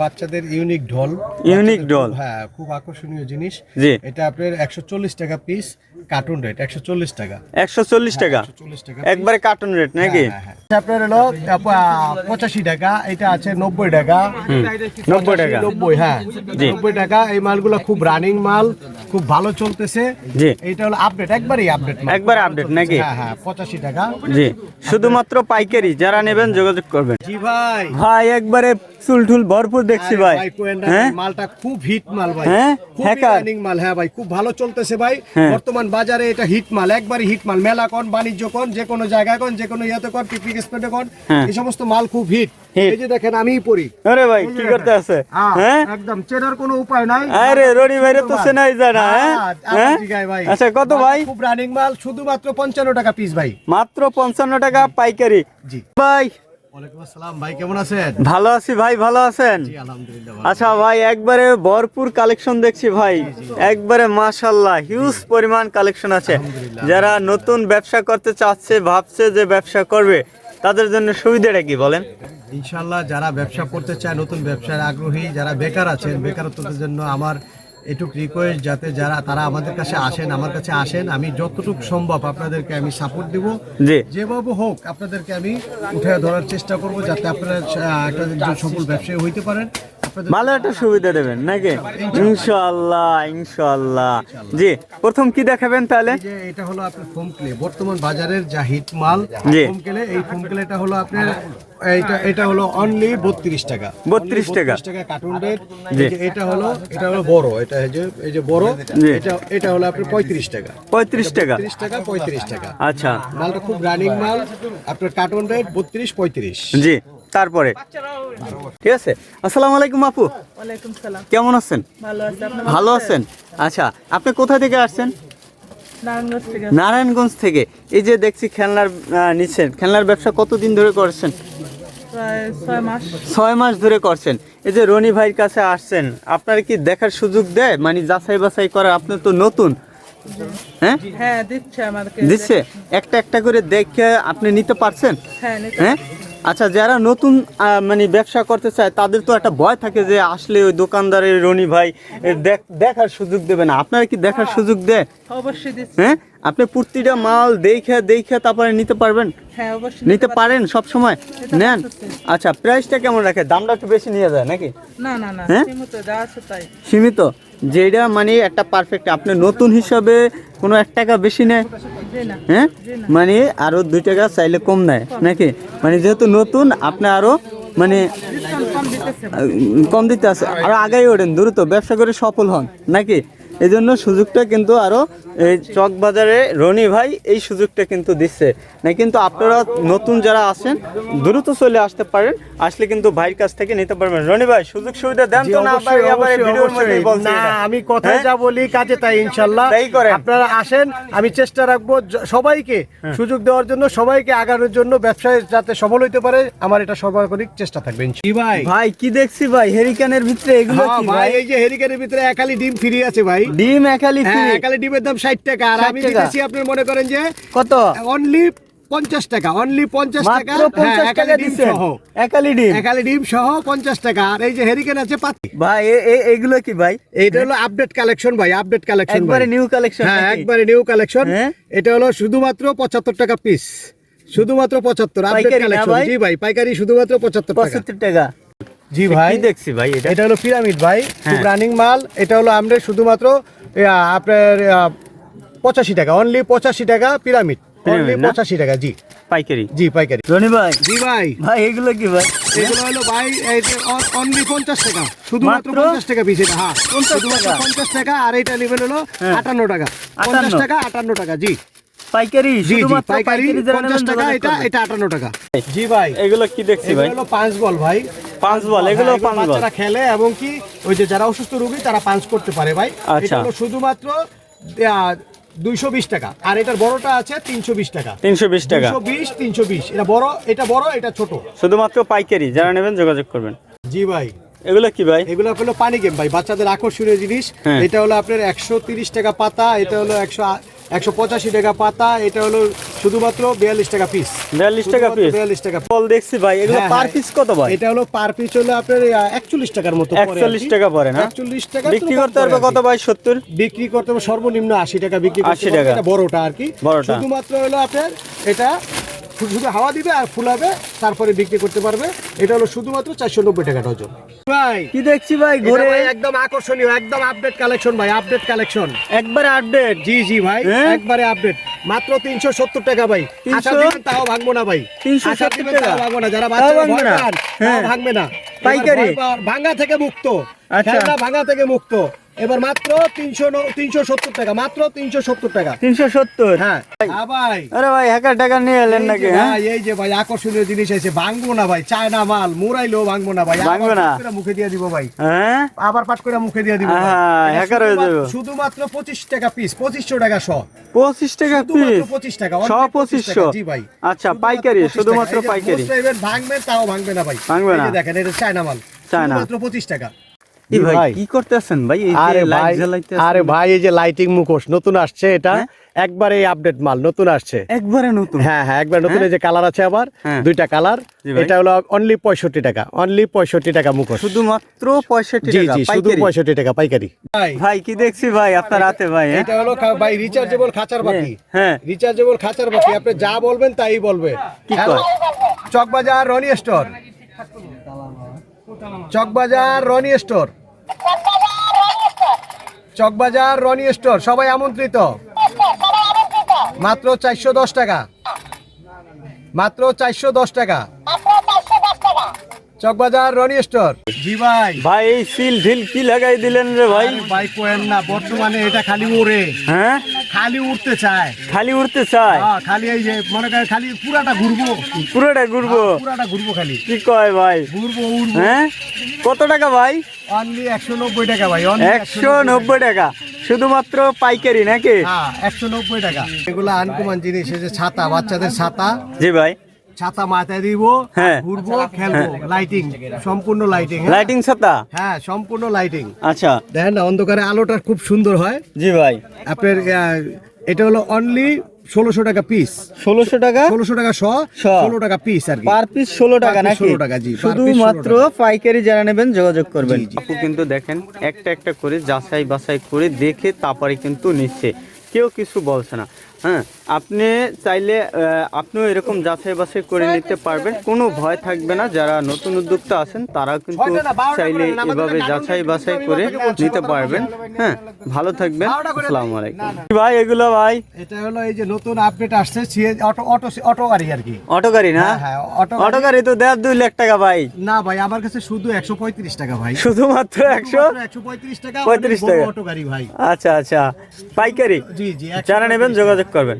বাচ্চাদের ইউনিক ঢোল ইউনিক ঢোল। হ্যাঁ খুব আকর্ষণীয় জিনিস। জি। এটা আপনার একশো চল্লিশ টাকা পিস কার্টুন রেট একশো চল্লিশ টাকা। একশো চল্লিশ টাকা। চল্লিশ টাকা একবারে কার্টুন রেট নাকি? হ্যাঁ, হ্যাঁ, হ্যাঁ। আপনার হলো পঁচাশি টাকা এটা আছে নব্বই টাকা। নব্বই টাকা। নব্বই হ্যাঁ জি। নব্বই টাকা। এই মালগুলো খুব রানিং মাল খুব ভালো চলতেছে। জি। এটা হলো আপডেট একবারই আপডেট একবার আপডেট নাকি? হ্যাঁ হ্যাঁ পঁচাশি টাকা। জি। শুধুমাত্র পাইকারি যারা নেবেন যোগাযোগ করবেন। জি ভাই। ভাই একবারে চুল টুল ভরপুর দেখছি ভাই। হ্যাঁ? মালটা খুব হিট মাল ভাই। হ্যাঁ? খুবই রানিং মাল হ্যাঁ ভাই খুব ভালো চলতেছে ভাই। হ্যাঁ। বর্তমান বাজারে এটা হিট মাল একবারই হিট মাল। মেলা কোন বাণিজ্য কোন যে কোনো জায়গায় কোন যে কোনো ইয়েতে কোন পিকনিক স্পটে কোন হ্যাঁ। এই সমস্ত মাল খুব হিট এই যে দেখেন আমিই পড়ি আরে ভাই কি করতে আছে? হ্যাঁ, হ্যাঁ? একদম চেনার কোনো উপায় নাই। আরে রনি ভাইরে তো চেনাই যায় না হ্যাঁ হ্যাঁ? ভাই। আচ্ছা কত ভাই? খুব রানিং মাল শুধুমাত্র পঞ্চান্ন টাকা পিস ভাই। মাত্র পঞ্চান্ন টাকা পাইকারি। জি। ভাই ভাই কেমন আছেন? ভালো আছি ভাই ভালো আছেন। আচ্ছা ভাই একবারে ভরপুর কালেকশন দেখছি ভাই। একবারে মাশাল্লাহ হিউজ পরিমাণ কালেকশন আছে। যারা নতুন ব্যবসা করতে চাচ্ছে ভাবছে যে ব্যবসা করবে তাদের জন্য সুবিধাটা কি বলেন? ইনশাল্লাহ যারা ব্যবসা করতে চায় নতুন ব্যবসার আগ্রহী যারা বেকার আছেন বেকারত্বের জন্য আমার এটুক রিকোয়েস্ট যাতে যারা তারা আমাদের কাছে আসেন আমার কাছে আসেন আমি যতটুকু সম্ভব আপনাদেরকে আমি সাপোর্ট দিব। যেভাবে হোক আপনাদেরকে আমি উঠে ধরার চেষ্টা করব যাতে আপনারা একটা সফল ব্যবসায়ী হইতে পারেন। ভালো একটা সুবিধা দেবেন নাকি? ইনশাআল্লাহ ইনশাআল্লাহ। জি প্রথম কি দেখাবেন তাহলে? এটা হলো আপনার ফোম ক্লে বর্তমান বাজারের যা হিট মাল। ফোম ক্লে এই ফোম ক্লেটা হলো আপনার এইটা এটা হলো অনলি বত্রিশ টাকা। 32 টাকা। 32 টাকা কার্টুন রেট এটা হলো এটা হলো বড় এটা এই যে এই যে বড় এটা এটা হলো আপনার পঁয়ত্রিশ টাকা। পঁয়ত্রিশ টাকা। তিরিশ টাকা পঁয়ত্রিশ টাকা। আচ্ছা। মালটা খুব রানিং মাল। আপনার কার্টুন রেট বত্রিশ পঁয়ত্রিশ। জি। তারপরে। ঠিক আছে? আসসালামু আলাইকুম আপু। সালাম। কেমন আছেন? ভালো আছেন? আচ্ছা আপনি কোথা থেকে আসছেন? নারায়ণগঞ্জ থেকে। এই যে দেখছি খেলনার নিচ্ছেন। খেলনার ব্যবসা কতদিন ধরে করছেন? ছয় মাস। ধরে করছেন। এই যে রনি ভাইয়ের কাছে আসছেন আপনার কি দেখার সুযোগ দেয়? মানে যাচাই বাছাই করা আপনি তো নতুন। হ্যাঁ? হ্যাঁ দিচ্ছে একটা একটা করে দেখে আপনি নিতে পারছেন? হ্যাঁ হ্যাঁ? আচ্ছা যারা নতুন মানে ব্যবসা করতে চায় তাদের তো একটা ভয় থাকে যে আসলে ওই দোকানদারের রনি ভাই দেখ- দেখার সুযোগ দেবে না। আপনারা কি দেখার সুযোগ দেয় অবশ্যই হ্যাঁ? আপনি প্রতিটা মাল দেখে দেখে তারপরে নিতে পারবেন? হ্যাঁ অবশ্যই নিতে পারেন সব সময়? নেন। আচ্ছা প্রাইসটা কেমন রাখে? দামটা একটু বেশি নিয়ে যায় নাকি? না না না হ্যাঁ? সীমিত সীমিত। যেটা মানে একটা পারফেক্ট আপনি নতুন হিসাবে কোনো এক টাকা বেশি নেয়। হ্যাঁ? মানে আরও দুই টাকা চাইলে কম নেয় নাকি? মানে যেহেতু নতুন আপনি আরও মানে কম দিতে আছে। আর আগাই ওঠেন দ্রুত ব্যবসা করে সফল হন নাকি? এই জন্য সুযোগটা কিন্তু আরও এই চক বাজারে রনি ভাই এই সুযোগটা কিন্তু দিচ্ছে। না কিন্তু আপনারা নতুন যারা আছেন দ্রুত চলে আসতে পারেন আসলে কিন্তু ভাইয়ের কাছ থেকে নিতে পারবেন। রনি ভাই সুযোগ সুবিধা দেন তো না আবার ভিডিওর মধ্যে। বলছি না আমি কথায় হ্যাঁ? যা বলি কাজে তাই ইনশাল্লাহ তাই করেন। আপনারা আসেন আমি চেষ্টা রাখব সবাইকে সুযোগ দেওয়ার জন্য সবাইকে আগানোর জন্য ব্যবসায় যাতে সফল হইতে পারে আমার এটা সর্বাধিক চেষ্টা থাকবে জি ভাই। ভাই কি দেখছি ভাই? হেরিকেনের ভিতরে এগুলো হ্যাঁ, কি ভাই ভাই? এই যে হেরিকেনের ভিতরে একালি ডিম ফ্রি আছে ভাই। ডিম একালি হ্যাঁ একালি ডিমের দাম ষাট টাকা। আর আমি। দিতেছি আপনার মনে করেন যে কত? অনলি পঞ্চাশ টাকা অনলি পঞ্চাশ টাকা। মাত্র হ্যাঁ, পঞ্চাশ একালি টাকা ডিম সহ। একালি ডিম? একালি ডিম সহ পঞ্চাশ টাকা। আর এই যে হেরিকেন আছে পাতি ভাই এগুলো কি ভাই? এইটা হলো আপডেট কালেকশন ভাই আপডেট কালেকশন একবারে নিউ কালেকশন হ্যাঁ একবারে নিউ কালেকশন হ্যাঁ? এটা হলো শুধুমাত্র পঁচাত্তর টাকা পিস শুধুমাত্র পঁচাত্তর আপডেট পাইকারি কালেকশন? জি ভাই পাইকারি শুধুমাত্র পঁচাত্তর টাকা। পঁচাত্তর টাকা। জি ভাই। দেখছি ভাই এটা? এটা হলো পিরামিড ভাই। খুব হ্যাঁ। রানিং মাল। এটা হলো আমরা শুধুমাত্র আপনার পঁচাশি টাকা। অনলি পঁচাশি টাকা পিরামিড। অনলি পঁচাশি টাকা জি। পাইকারি। জি পাইকারি। রনি ভাই। জি ভাই। ভাই এগুলো কি ভাই? এগুলো হলো ভাই অনলি পঞ্চাশ টাকা। শুধুমাত্র মাত্র? পঞ্চাশ টাকা পিস এটা হ্যাঁ। 50 শুধুমাত্র পঞ্চাশ টাকা আর এটা নেবেন হলো হ্যাঁ। আটান্ন টাকা। পঞ্চাশ টাকা আটান্ন টাকা জি। পাইকারি জি জি পাইকারি পঞ্চাশ টাকা এটা এটা আটান্ন টাকা। জি ভাই। এগুলো কি দেখছি ভাই? হলো পাঁচ বল ভাই। পাঁচ বল এগুলো হ্যাঁ, পাঁচ বল। খেলে এবং কি ওই যে যারা অসুস্থ রোগী তারা পাঞ্চ করতে পারে ভাই। আচ্ছা। এটা হলো শুধুমাত্র দুইশো বিশ টাকা। আর এটার বড়টা আছে তিনশো বিশ টাকা। তিনশো বিশ টাকা। বিশ তিনশো বিশ। এটা বড় এটা বড় এটা ছোট। শুধুমাত্র পাইকারি যারা নেবেন যোগাযোগ করবেন। জি ভাই। এগুলো কি ভাই? এগুলো হলো পানি গেম ভাই বাচ্চাদের আকর্ষণীয় জিনিস। হ্যাঁ। এটা হলো আপনার একশো তিরিশ টাকা পাতা এটা হলো একশো একশো পঁচাশি টাকা পাতা এটা হলো শুধুমাত্র বিয়াল্লিশ টাকা পিস বিয়াল্লিশ টাকা পিস বিয়াল্লিশ টাকা ফল দেখছি ভাই এগুলো হ্যাঁ, পার হ্যাঁ। পিস কত ভাই এটা হলো পার পিস হলো আপনার একচল্লিশ টাকার মতো পড়ে। একচল্লিশ টাকা পরে না 41 টাকা বিক্রি করতে পারবে কত ভাই সত্তর বিক্রি করতে হবে সর্বনিম্ন আশি টাকা বিক্রি করতে 80 টাকা। এটা বড়টা আর কি বড়টা। শুধুমাত্র হলো আপনার এটা শুধু হাওয়া দিবে আর ফুলাবে তারপরে বিক্রি করতে পারবে। এটা হলো শুধুমাত্র চারশো নব্বই টাকা ডজন। ভাই কি দেখছি ভাই ঘুরে? একদম আকর্ষণীয় একদম আপডেট কালেকশন ভাই আপডেট কালেকশন একবারে আপডেট জি জি ভাই হ্যাঁ? একবারে আপডেট মাত্র তিনশো সত্তর টাকা ভাই। আশা দিবেন তাও ভাঙবো না ভাই। 370 আশা টাকা? ভাঙবো না। যারা ভাঙবে না? হ্যাঁ। ভাঙবে না। পাইকারি? ভাঙা থেকে মুক্ত। আচ্ছা। খেলনা ভাঙা থেকে মুক্ত। এবার মাত্র তিনশো তিনশো সত্তর টাকা মাত্র তিনশো সত্তর টাকা। তিনশো সত্তর? হ্যাঁ। হ্যাঁ ভাই। আরে ভাই হাজার টাকা নিয়ে এলেন নাকি হ্যাঁ? এই যে ভাই আকর্ষণীয় জিনিস আছে ভাঙবো না ভাই চায়না মাল মুরাইলেও ভাঙবো না ভাই ভাঙবো না? মুখে দিয়ে দিব ভাই। হ্যাঁ? আবার পাট করে মুখে দিয়ে দিব। হ্যাঁ, হয়ে শুধুমাত্র- যাবে। শুধুমাত্র পঁচিশ টাকা পিস পঁচিশশো টাকা শ। পঁচিশ টাকা পিস শুধুমাত্র 25 টাকা, ছ only 25 পঁচিশশো? জি ভাই। আচ্ছা পাইকারি শুধুমাত্র পাইকারি। event তাও ভাঙবে না ভাই। ভাঙবে না। দেখেন এটা চায়না মাল। চায়না। শুধুমাত্র পঁচিশ টাকা। ভাই ভাই। কি করতেছেন ভাই? এই যে লাইট ভাই আরে ভাই। এই যে লাইটিং মুখোশ নতুন আসছে এটা। হ্যাঁ? একবারে আপডেট মাল নতুন আসছে। একবারে নতুন? হ্যাঁ হ্যাঁ একবার নতুন এই যে কালার আছে আবার হ্যাঁ। দুইটা কালার এটা হলো অনলি পঁয়ষট্টি টাকা অনলি পঁয়ষট্টি টাকা মুখোশ। শুধুমাত্র পঁয়ষট্টি জি জি শুধু পঁয়ষট্টি টাকা পাইকারি। ভাই। ভাই কি দেখছি ভাই আপনার হাতে ভাই হ্যাঁ? এটা হলো ভাই রিচার্জেবল খাঁচার বাকি হ্যাঁ। রিচার্জেবল খাঁচার বাকি আপনি যা বলবেন তাই বলবে। কি হ্যাঁ, Chawkbazar Rony store. Chawkbazar Rony store. Chawkbazar Rony store, সবাই আমন্ত্রিত। মাত্র চারশো দশ টাকা। মাত্র চারশো দশ টাকা। চকবাজার রনি স্টোর। জি ভাই। ভাই এই সিল ঢিল কি লাগাই দিলেন রে ভাই? ভাই কোয়েন না বর্তমানে এটা খালি উড়ে। হ্যাঁ? খালি উঠতে চায়। খালি উঠতে চায়? হ্যাঁ, খালি এই যে মনে করেন খালি পুরাটা ঘুরবো। পুরোটা ঘুরবো? পুরাটা ঘুরবো খালি। কি কয় ভাই? ঘুরবো উড়বো। হ্যাঁ? কত টাকা ভাই? অনলি একশো নব্বই টাকা ভাই একশো নব্বই টাকা। শুধুমাত্র পাইকারি নাকি? হ্যাঁ একশো নব্বই টাকা। এগুলো আনকমন জিনিস এই যে ছাতা বাচ্চাদের ছাতা। জি ভাই। ছাতা মাথায় দিব হ্যাঁ। ঘুরবো খেলব। লাইটিং সম্পূর্ণ লাইটিং লাইটিং ছাতা? হ্যাঁ সম্পূর্ণ লাইটিং আচ্ছা। দেখেন না অন্ধকারে আলোটা খুব সুন্দর হয়। জি ভাই। আপনার এটা হলো অনলি ষোলোশো টাকা পিস ষোলোশো টাকা? ষোলোশো টাকা শ। ষোলো টাকা পিস আর কি। পার পিস ষোলো টাকা নাকি? 16 টাকা, জি, per piece 16 শুধুমাত্র পাইকারি যারা নেবেন যোগাযোগ করবেন। আপু কিন্তু দেখেন একটা একটা করে যাচাই বাছাই করে দেখে তারপরে কিন্তু নিচ্ছে। কেউ কিছু বলছে না হ্যাঁ? আপনি চাইলে আপনিও এরকম যাচাই বাছাই করে নিতে পারবেন। কোনো ভয় থাকবে না যারা নতুন উদ্যোক্তা আছেন তারা কিন্তু চাইলে এভাবে যাচাই বাছাই করে নিতে পারবেন। হ্যাঁ ভালো থাকবেন। আসসালামু আলাইকুম। ভাই এগুলো ভাই? এটা হলো এই যে নতুন আপডেট আসছে অটো অটো অটো গাড়ি আর কি। অটো গাড়ি না? হ্যাঁ, হ্যাঁ, অটো গাড়ি। তো দেড় দুই লাখ টাকা ভাই। না ভাই আমার কাছে শুধু একশো পঁয়ত্রিশ টাকা ভাই। শুধুমাত্র একশো একশো পঁয়ত্রিশ টাকা 35 টাকা। অটো গাড়ি ভাই। আচ্ছা আচ্ছা। পাইকারি। জি জি যারা নেবেন যোগাযোগ করবেন।